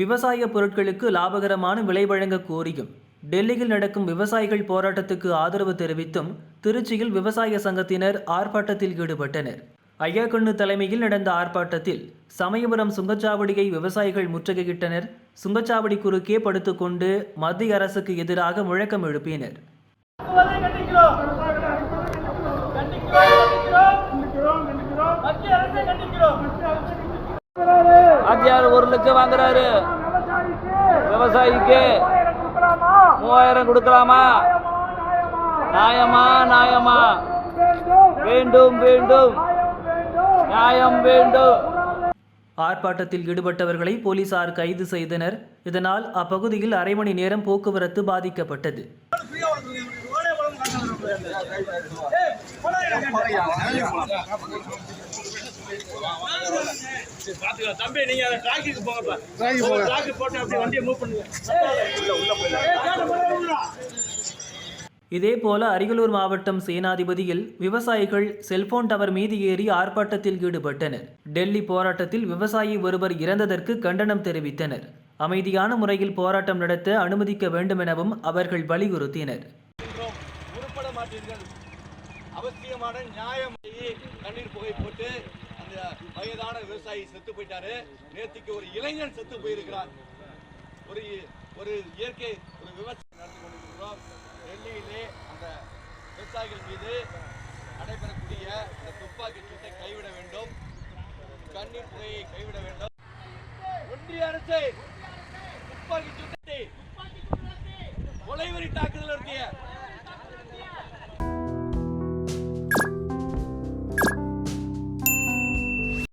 விவசாய பொருட்களுக்கு லாபகரமான விலை வழங்க கோரியும் டெல்லியில் நடக்கும் விவசாயிகள் போராட்டத்துக்கு ஆதரவு தெரிவித்தும் திருச்சியில் விவசாய சங்கத்தினர் ஆர்ப்பாட்டத்தில் ஈடுபட்டனர். ஐயாக்கண்ணு தலைமையில் நடந்த ஆர்ப்பாட்டத்தில் சமயபுரம் சுங்கச்சாவடியை விவசாயிகள் முற்றுகையிட்டனர். சுங்கச்சாவடி குறுக்கே படுத்துக்கொண்டு மத்திய அரசுக்கு எதிராக முழக்கம் எழுப்பினர். கண்டிக்கிறோம். வாத்தியார் ஒரு லட்சம் வாங்குறாரு. விவசாயிக்கு மூவாயிரம் கொடுக்கலாமா? நியாயமா நியாயமா? வேண்டும் வேண்டும். நியாயம் வேண்டும். ஆர்ப்பாட்டத்தில் ஈடுபட்டவர்களை போலீசார் கைது செய்தனர். இதனால் அப்பகுதியில் அரை மணி நேரம் போக்குவரத்து பாதிக்கப்பட்டது. பாத்துக்கலாம். தம்பி நீங்க அந்த டிராக்கிக்கு போங்கப்பா டிராக்கு போட்டு அப்படியே வண்டியை மூவ் பண்ணுங்க. இதேபோல அரியலூர் மாவட்டம் சேனாதிபதியில் விவசாயிகள் செல்போன் டவர் மீது ஏறி ஆர்ப்பாட்டத்தில் ஈடுபட்டனர். டெல்லி போராட்டத்தில் விவசாயி ஒருவர் இறந்ததற்கு கண்டனம் தெரிவித்தனர். அமைதியான முறையில் போராட்டம் நடத்த அனுமதிக்க வேண்டும் எனவும் அவர்கள் வலியுறுத்தினர். அவசியமான நியாயம். கண்ணீர் புகை போட்டு அந்த வயதான விவசாயி செத்து போயிட்டாரு. நேத்திக்கு ஒரு இளைஞன் செத்து போயிருக்கிறார் ஒரு ஒரு இயற்கை ஒரு விவசாயம் நடத்தி கொண்டிருக்கிறோம். டெல்லியிலே அந்த விவசாயிகள் மீது நடைபெறக்கூடிய இந்த துப்பாக்கி சூட்டை கைவிட வேண்டும். கண்ணீர் புகையை கைவிட வேண்டும். ஒன்றிய அரசை துப்பாக்கி சூட்டை கொலைவெறி நடத்திய